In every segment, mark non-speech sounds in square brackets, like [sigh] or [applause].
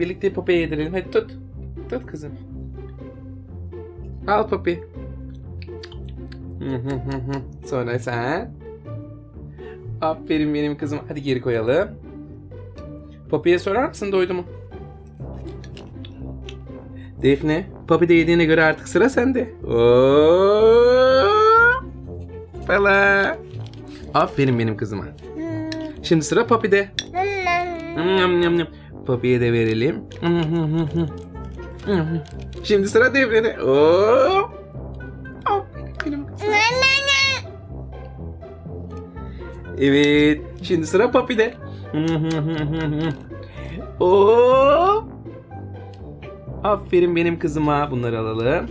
birlikte Poppy'ye yedirelim. Hadi tut. Tut kızım. Al Poppy. [laughs] Sonra sen. Aferin benim kızım. Hadi geri koyalım. Poppy'ye sorar mısın doydu mu? Defne, Poppy de yediğine göre artık sıra sende. Oo! Aferin benim kızıma. Şimdi sıra Poppy'de. Nyam nyam nyam. Poppy'ye de verelim. Şimdi sıra Defne'de. Oo! Evet. Şimdi sıra Papi'de. Oo! Aferin benim kızıma. Bunları alalım.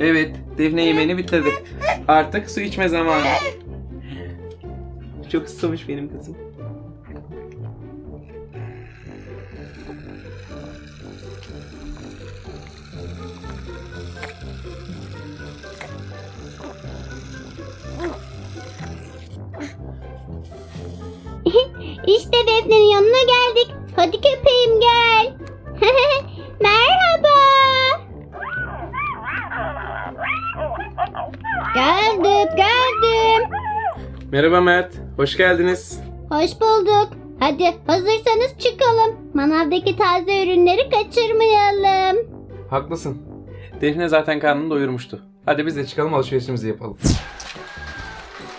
Evet. Defne yemeğini bitirdi. Artık su içme zamanı. Çok susamış benim kızım. [laughs] İşte Defne'nin yanına geldik. Hadi köpeğim gel. [laughs] Merhaba. Geldim, geldim. Merhaba Mert. Hoş geldiniz. Hoş bulduk. Hadi hazırsanız çıkalım. Manavdaki taze ürünleri kaçırmayalım. Haklısın. Defne zaten karnını doyurmuştu. Hadi biz de çıkalım alışverişimizi yapalım.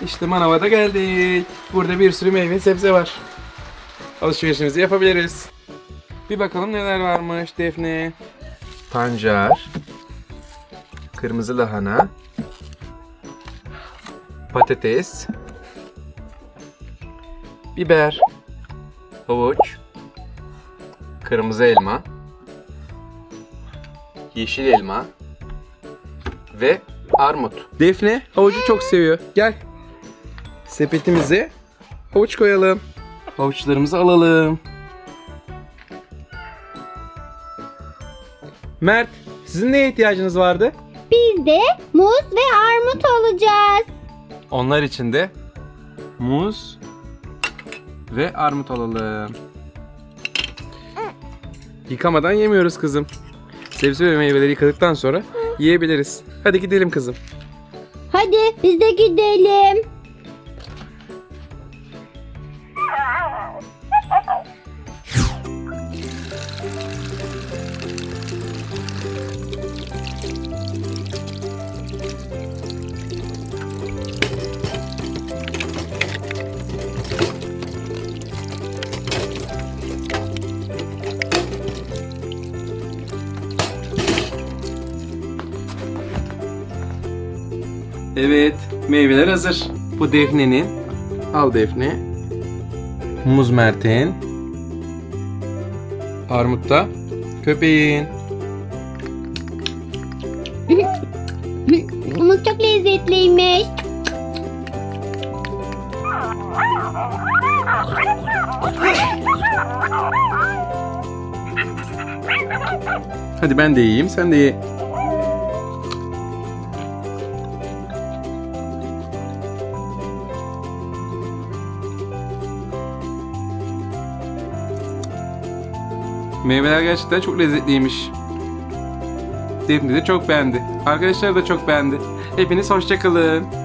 İşte manava geldik. Burada bir sürü meyve sebze var. Alışverişimizi yapabiliriz. Bir bakalım neler varmış Defne. Pancar. Kırmızı lahana. Patates. Biber. Havuç. Kırmızı elma yeşil elma ve armut. Defne havucu çok seviyor. Gel. Sepetimize havuç koyalım. Havuçlarımızı alalım. Mert, sizin neye ihtiyacınız vardı? Biz de muz ve armut alacağız. Onlar için de muz ve armut alalım. Yıkamadan yemiyoruz kızım. Sebze ve meyveleri yıkadıktan sonra yiyebiliriz. Hadi gidelim kızım. Hadi biz de gidelim. Evet, meyveler hazır. Bu Defne'nin. Al Defne. Muz Mert'in. Armut da köpeğin. Muz çok lezzetliymiş. Hadi ben de yiyeyim, sen de ye. Meyveler gerçekten çok lezzetliymiş. Defne de çok beğendi. Arkadaşlar da çok beğendi. Hepiniz hoşçakalın.